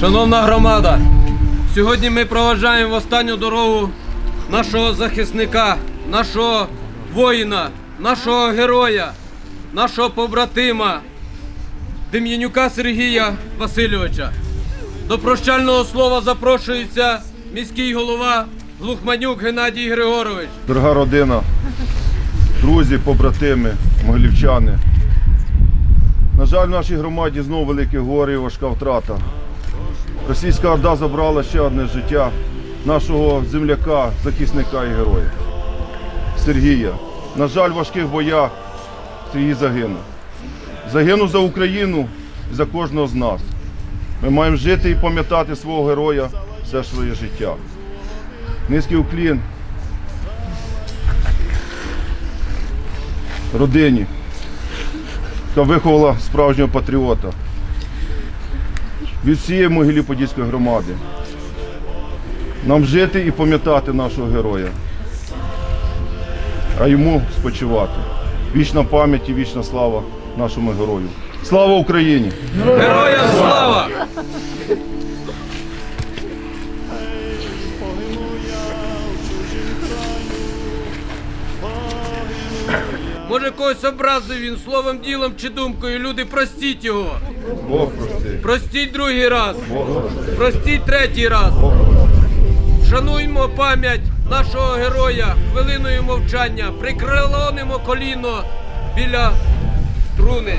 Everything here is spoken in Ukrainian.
Шановна громада, сьогодні ми проважаємо останню дорогу нашого захисника, нашого воїна, нашого героя, нашого побратима Дем'янюка Сергія Васильовича. До прощального слова запрошується міський голова Глухманюк Геннадій Григорович. Дорога родина, друзі, побратими, могилівчани. На жаль, в нашій громаді знову велике горе і важка втрата. Російська орда забрала ще одне життя нашого земляка, захисника і героя Сергія. На жаль, в важких боях Сергій загинув. Загинув за Україну і за кожного з нас. Ми маємо жити і пам'ятати свого героя все своє життя. Низький уклін родині, яка виховала справжнього патріота від всієї могилі Подільської громади. Нам жити і пам'ятати нашого героя, а йому спочивати. Вічна пам'ять і вічна слава нашому герою. Слава Україні! Героям слава! Може когось образив він словом, ділом чи думкою. Люди, простіть його. Бог простить. Простіть другий раз. Бог. Простіть третій раз. Шануймо пам'ять нашого героя хвилиною мовчання. Прикрилонимо коліно біля труни.